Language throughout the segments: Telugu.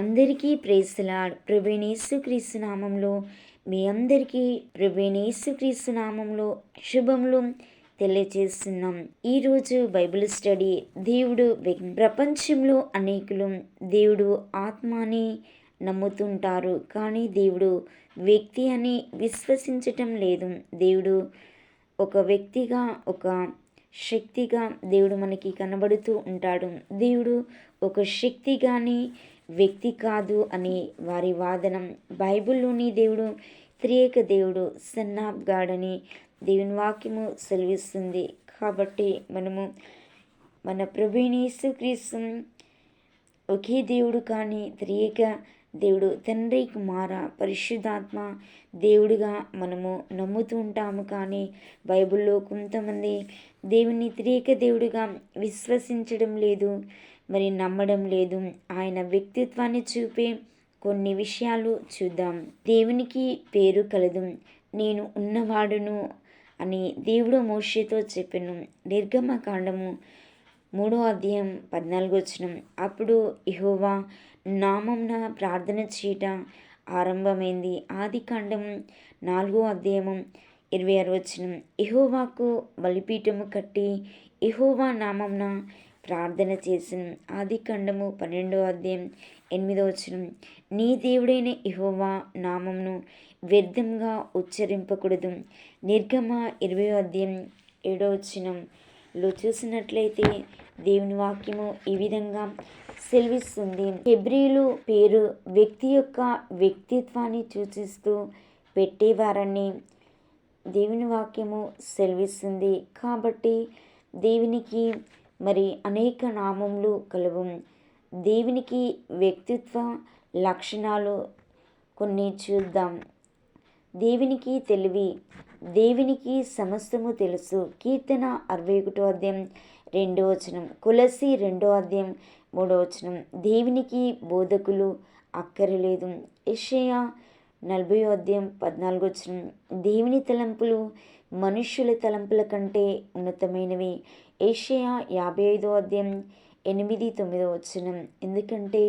అందరికీ ప్రేసలాడ్ ప్రవీణేసు నామంలో మీ అందరికీ ప్రవీణేసు నామంలో శుభములు తెలియజేస్తున్నాం ఈరోజు బైబిల్ స్టడీ దేవుడు ప్రపంచంలో అనేకులు దేవుడు ఆత్మని నమ్ముతుంటారు. కానీ దేవుడు వ్యక్తి అని విశ్వసించటం లేదు. దేవుడు ఒక వ్యక్తిగా ఒక శక్తిగా దేవుడు మనకి కనబడుతూ ఉంటాడు. దేవుడు ఒక శక్తి కానీ వ్యక్తి కాదు అని వారి వాదనం బైబిల్లోని దేవుడు త్రియేక దేవుడు సన్ గాడ్ అని దేవుని వాక్యము సెలవిస్తుంది. కాబట్టి మనము మన ప్రభునేసు క్రీస్తు ఒకే దేవుడు కానీ త్రియేక దేవుడు తండ్రి కుమార పరిశుద్ధాత్మ దేవుడిగా మనము నమ్ముతూ ఉంటాము కానీ బైబిల్లో కొంతమంది దేవుని త్రియేక దేవుడిగా విశ్వసించడం లేదు. మరి నమ్మడం లేదు. ఆయన వ్యక్తిత్వాన్ని చూపే కొన్ని విషయాలు చూద్దాం. దేవునికి పేరు కలదు. నేను ఉన్నవాడును అని దేవుడు మోషేతో చెప్పెను. నిర్గమకాండము మూడో అధ్యాయం పద్నాలుగు వచనం. అప్పుడు ఇహోవా నామంన ప్రార్థన చేయట ఆరంభమైంది. ఆది కాండం నాలుగో అధ్యాయం ఇరవై ఆరు వచనం. ఇహోవాకు బలిపీఠము కట్టి ఇహోవా నామంన ప్రార్థన చేసిన ఆది ఖండము పన్నెండో అధ్యాయం ఎనిమిదో వచనం. నీ దేవుడైన ఇహోవా నామంను వ్యర్థంగా ఉచ్చరింపకూడదు. నిర్గమ ఇరవై అధ్యాయం ఏడో వచనంలో చూసినట్లయితే దేవుని వాక్యము ఈ విధంగా సెలవిస్తుంది. హెబ్రిలు పేరు వ్యక్తి యొక్క వ్యక్తిత్వాన్ని సూచిస్తూ పెట్టేవారని దేవుని వాక్యము సెలవిస్తుంది. కాబట్టి దేవునికి మరి అనేక నామములు కలవు దేవునికి వ్యక్తిత్వ లక్షణాలు కొన్ని చూద్దాం. దేవునికి తెలివి దేవునికి సమస్తము తెలుసు. కీర్తన అరవై ఒకటో అధ్యాయం రెండో వచనం కులసి రెండో అధ్యాయం మూడో వచనం దేవునికి బోధకులు అక్కరలేదు. ఇషయ నలభై అధ్యాయం పద్నాలుగు వచనం దేవుని తలంపులు మనుష్యుల తలంపుల కంటే ఉన్నతమైనవి. ఏషియా యాభై ఐదో అధ్యాయం ఎనిమిది తొమ్మిదో వచనం. ఎందుకంటే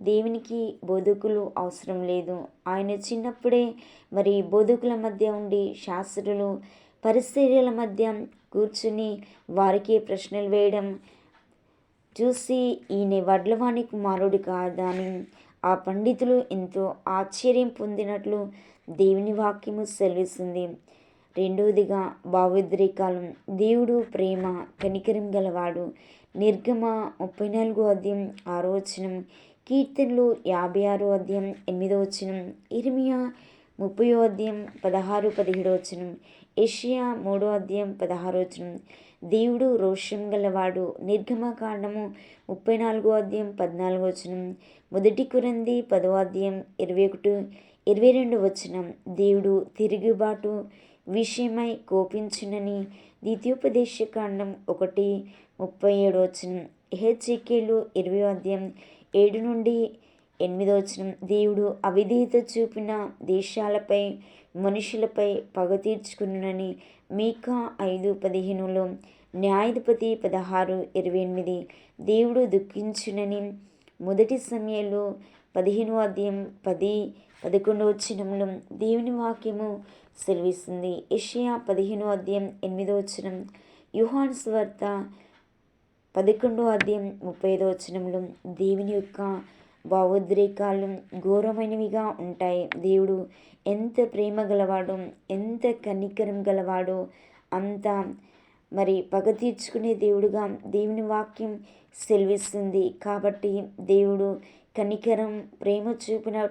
దేవునికి బోధకులు అవసరం లేదు. ఆయన చిన్నప్పుడే మరి బోధకుల మధ్య ఉండి శాస్త్రులు పరిస్థితుల మధ్య కూర్చుని వారికి ప్రశ్నలు వేయడం చూసి ఈయన వడ్లవాణి కుమారుడు కాదని ఆ పండితులు ఎంతో ఆశ్చర్యం పొందినట్లు దేవుని వాక్యము సెలవిస్తుంది. రెండవదిగా భావోద్రేకాలు. దేవుడు ప్రేమ కనికరం గలవాడు. నిర్గమ ముప్పై నాలుగో అధ్యాయం ఆరో వచనం. కీర్తనలు యాభై ఆరో అధ్యాయం ఎనిమిదో వచనం. ఇరిమియా ముప్పయో అధ్యాయం పదహారు పదిహేడో వచనం. ఏషియా మూడో అధ్యాయం పదహారో వచనం. దేవుడు రోషం గలవాడు. నిర్గమకాండము ముప్పై నాలుగో అధ్యాయం పద్నాలుగో వచనం. మొదటి కురంది పదో అధ్యాయం ఇరవై ఒకటి ఇరవై రెండు వచనం. దేవుడు తిరుగుబాటు విషయమై కోపించునని ద్వితీయోపదేశకాండం ఒకటి ముప్పై ఏడు వచనం. హెచ్కేలు ఇరవై అధ్యాయం ఏడు నుండి ఎనిమిదో వచనం. దేవుడు అవిధేయత చూపిన దేశాలపై మనుషులపై పగ తీర్చుకున్నని మీకా ఐదు పదిహేనులో న్యాయాధిపతి పదహారు ఇరవై ఎనిమిది. దేవుడు దుఃఖించునని మొదటి సమయంలో పదిహేను అధ్యాయం పది పదకొండు వచనంలో దేవుని వాక్యము సెలవిస్తుంది. ఏషియా పదిహేను అధ్యాయం ఎనిమిదో వచనం. యుహాన్ స్వార్త పదకొండో అధ్యాయం ముప్పై ఐదో వచనంలో దేవుని యొక్క భావోద్రేకాలు ఘోరమైనవిగా ఉంటాయి. దేవుడు ఎంత ప్రేమ గలవాడో ఎంత కనికరం గలవాడో అంత మరి పగ తీర్చుకునే దేవుడుగా దేవుని వాక్యం సెలవిస్తుంది. కాబట్టి దేవుడు కనికరం ప్రేమ చూపిన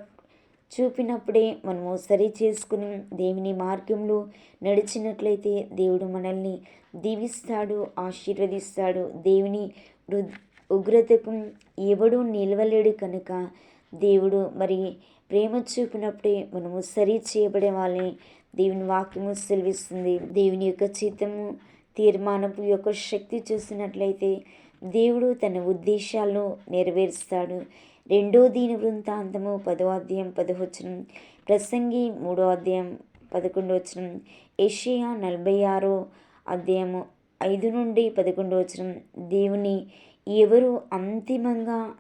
చూపినప్పుడే మనము సరి చేసుకుని దేవుని మార్గంలో నడిచినట్లయితే దేవుడు మనల్ని దీవిస్తాడు ఆశీర్వదిస్తాడు. దేవుని ఉగ్రతకు ఎవడు నిలవలేడు కనుక దేవుడు మరి ప్రేమ చూపినప్పుడే మనము సరి చేయబడే వాళ్ళని దేవుని వాక్యము సెలవిస్తుంది. దేవుని యొక్క చిత్తము తీర్మానపు యొక్క శక్తి చూసినట్లయితే దేవుడు తన ఉద్దేశాలను నెరవేరుస్తాడు. రెండో దీని వృంతాంతము పదో అధ్యాయం పదవచనం ప్రసంగి మూడో అధ్యాయం పదకొండు వచనం. ఏషియా నలభై ఆరో అధ్యాయము ఐదు నుండి పదకొండు వచనం. దేవుని ఎవరు అంతిమంగా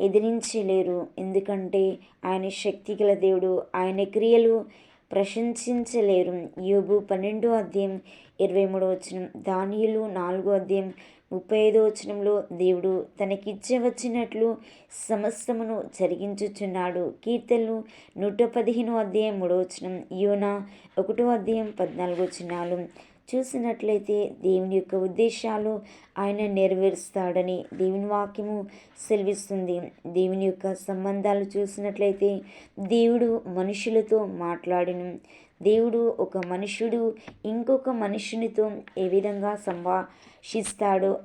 ఎదిరించలేరు. ఎందుకంటే ఆయన శక్తిగల దేవుడు ఆయన క్రియలు ప్రశంసించలేరు. యోబు పన్నెండో అధ్యాయం ఇరవై మూడో వచనం. దానియులు నాలుగో అధ్యాయం ముప్పై ఐదో వచనంలో దేవుడు తనకిచ్చవచ్చినట్లు సమస్తమును జరిగించుచున్నాడు. కీర్తనలు నూట పదిహేను అధ్యాయం మూడో వచనం యోనా ఒకటో అధ్యాయం పద్నాలుగో వచనాలు. చూసినట్లయితే దేవుని యొక్క ఉద్దేశాలు ఆయన నెరవేరుస్తాడని దేవుని వాక్యము సెలవిస్తుంది. దేవుని యొక్క సంబంధాలు చూసినట్లయితే దేవుడు మనుషులతో మాట్లాడిను. దేవుడు ఒక మనుషుడు ఇంకొక మనుషునితో ఏ విధంగా సంభాషిస్తాడో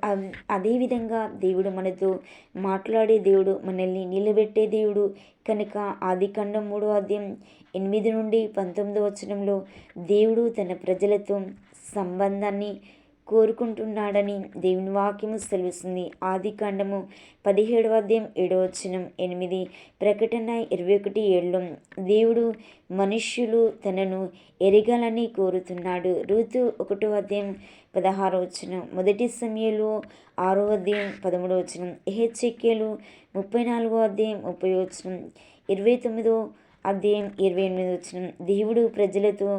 అదేవిధంగా దేవుడు మనతో మాట్లాడే దేవుడు మనల్ని నిలబెట్టే దేవుడు కనుక ఆది ఖండం మూడో అధ్యాయం ఎనిమిది నుండి పంతొమ్మిదో వచనంలో దేవుడు తన ప్రజలతో సంబంధాన్ని కోరుకుంటున్నాడని దేవుని వాక్యము తెలుస్తుంది ఆది కాండము పదిహేడవ అధ్యాయం ఏడవచనం ఎనిమిది ప్రకటన ఇరవై ఒకటి ఏళ్ళు దేవుడు మనుష్యులు తనను ఎరగాలని కోరుతున్నాడు. ఋతు ఒకటో అధ్యాయం పదహారో వచనం మొదటి సమయంలో ఆరో అధ్యాయం పదమూడవ వచనం హెచ్చెక్కేలు ముప్పై నాలుగో అధ్యాయం ముప్పై వచనం ఇరవై తొమ్మిదో అధ్యాయం ఇరవై ఎనిమిది వచనం దేవుడు ప్రజలతో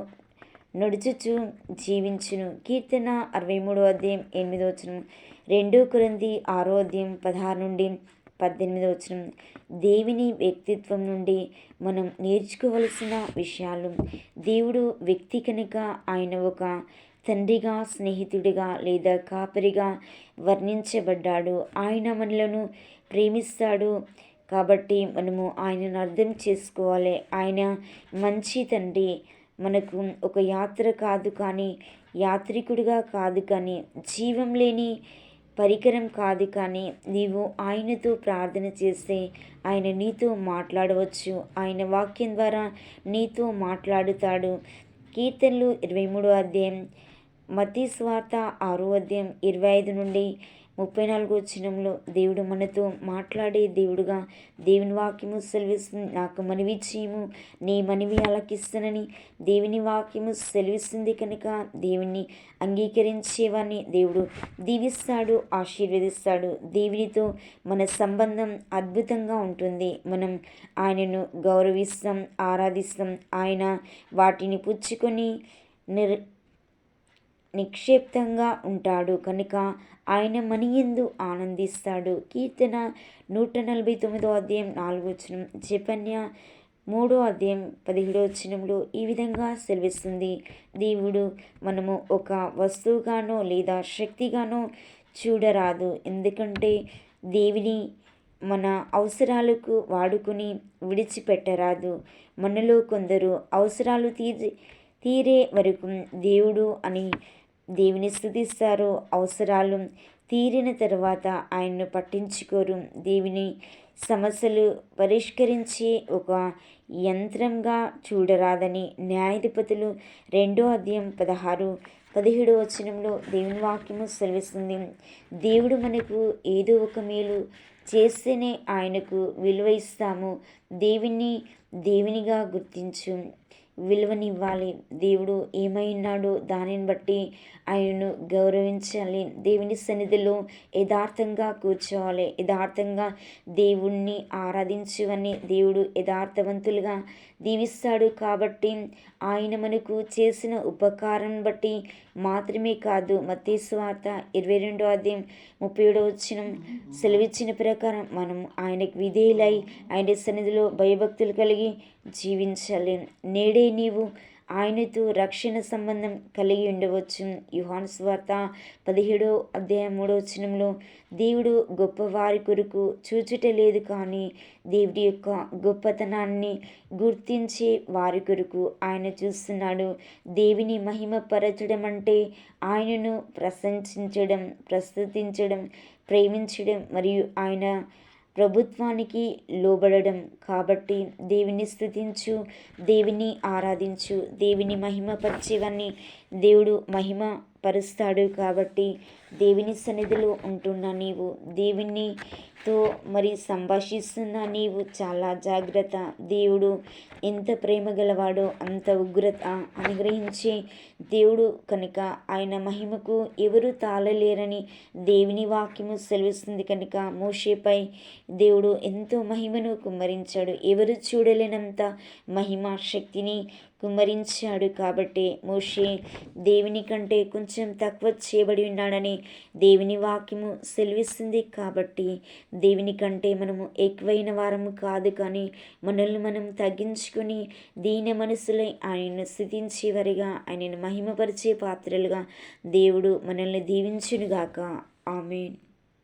నడుచుచు జీవించును. కీర్తన అరవై మూడో అధ్యాయం ఎనిమిదో వచనం. రెండో కురంది ఆరో అధ్యాయం పదహారు నుండి పద్దెనిమిదో వచనం. దేవుని వ్యక్తిత్వం నుండి మనం నేర్చుకోవలసిన విషయాలు. దేవుడు వ్యక్తి కనుక ఆయన ఒక తండ్రిగా స్నేహితుడిగా లేదా కాపరిగా వర్ణించబడ్డాడు. ఆయన మనలను ప్రేమిస్తాడు కాబట్టి మనము ఆయనను అర్థం చేసుకోవాలి. ఆయన మంచి తండ్రి. మనకు ఒక యాత్ర కాదు కానీ యాత్రికుడిగా కాదు కానీ జీవం లేని పరికరం కాదు కానీ నీవు ఆయనతో ప్రార్థన చేస్తే ఆయన నీతో మాట్లాడవచ్చు. ఆయన వాక్యం ద్వారా నీతో మాట్లాడుతాడు. కీర్తనలు ఇరవై మూడో అధ్యాయం మతీ స్వార్త ఆరో అధ్యాయం ఇరవై ఐదు నుండి ముప్పై నాలుగో వచ్చినంలో దేవుడు మనతో మాట్లాడే దేవుడుగా దేవుని వాక్యము సెలవిస్తుంది నాకు మనవి చేయము నీ మనవి అలకిస్తానని దేవుని వాక్యము సెలవిస్తుంది కనుక దేవుని అంగీకరించేవాడిని దేవుడు దీవిస్తాడు ఆశీర్వదిస్తాడు. దేవునితో మన సంబంధం అద్భుతంగా ఉంటుంది. మనం ఆయనను గౌరవిస్తాం ఆరాధిస్తాం. ఆయన వాటిని పుచ్చుకొని నిర్ నిక్షేప్తంగా ఉంటాడు. కనుక ఆయన మనియందు ఆనందిస్తాడు. కీర్తన నూట నలభై తొమ్మిదో అధ్యాయం నాలుగో వచనం జపన్య మూడో అధ్యాయం పదిహేడో వచనంలో ఈ విధంగా సెలవిస్తుంది. దేవుడు మనము ఒక వస్తువుగానో లేదా శక్తిగానో చూడరాదు. ఎందుకంటే దేవిని మన అవసరాలకు వాడుకుని విడిచిపెట్టరాదు. మనలో కొందరు అవసరాలు తీర్చి తీరే వరకు దేవుడు అని దేవుని స్థుతిస్తారు. అవసరాలు తీరిన తర్వాత ఆయన్ను పట్టించుకోరు. దేవుని సమస్యలు పరిష్కరించి ఒక యంత్రంగా చూడరాదని న్యాయాధిపతులు రెండో అధ్యాయం పదహారు పదిహేడు వచనంలో దేవుని వాక్యము సెలవిస్తుంది. దేవుడు మనకు ఏదో ఒక మేలు చేస్తేనే ఆయనకు విలువ ఇస్తాము. దేవుని దేవునిగా గుర్తించు. విలువనివ్వాలి. దేవుడు ఏమైనాడు దానిని బట్టి ఆయనను గౌరవించాలి. దేవుని సన్నిధిలో యథార్థంగా కూర్చోవాలి. యథార్థంగా దేవుణ్ణి ఆరాధించువని దేవుడు యథార్థవంతులుగా దీవిస్తాడు కాబట్టి ఆయన మనకు చేసిన ఉపకారం బట్టి మాత్రమే కాదు మతేశ్వార్త ఇరవై రెండో అధ్యాయం ముప్పై ఏడో వచ్చిన సెలవిచ్చిన ప్రకారం మనం ఆయనకు విధేయులై ఆయన సన్నిధిలో భయభక్తులు కలిగి జీవించాలి. నేడే నీవు ఆయనతో రక్షణ సంబంధం కలిగి ఉండవచ్చు యుహాన్ స్వార్త పదిహేడో అధ్యాయం మూడో వచనంలో దేవుడు గొప్పవారి కొరకు చూచుట లేదు కానీ దేవుడి యొక్క గొప్పతనాన్ని గుర్తించే వారి కొరకు ఆయన చూస్తున్నాడు. దేవిని మహిమపరచడం అంటే ఆయనను ప్రశంసించడం ప్రస్తుతించడం ప్రేమించడం మరియు ఆయన ప్రభుత్వానికి లోబడడం కాబట్టి దేవుని స్థుతించు దేవుని ఆరాధించు దేవుని మహిమపరిచేవన్నీ దేవుడు మహిమ పరుస్తాడు కాబట్టి దేవుని సన్నిధిలో ఉంటున్న నీవు దేవునితో మరి సంభాషిస్తున్న నీవు చాలా జాగ్రత్త. దేవుడు ఎంత ప్రేమ గలవాడో అంత ఉగ్రత అనుగ్రహించే దేవుడు కనుక ఆయన మహిమకు ఎవరు తాళలేరని దేవుని వాక్యము సెలవిస్తుంది కనుక మోషేపై దేవుడు ఎంతో మహిమను కుమ్మరించాడు. ఎవరు చూడలేనంత మహిమ శక్తిని కుమ్మరించాడు కాబట్టి మోషే దేవుని కంటే కొంచెం తక్కువ చేయబడి ఉన్నాడని దేవుని వాక్యము సెలవిస్తుంది కాబట్టి దేవుని కంటే మనము ఎక్కువైన వారము కాదు కానీ మనల్ని మనం తగ్గించుకొని దీన మనసులై ఆయనను స్థుతించేవారిగా ఆయనను మహిమపరిచే పాత్రలుగా దేవుడు మనల్ని దీవించునుగాక. ఆమెన్.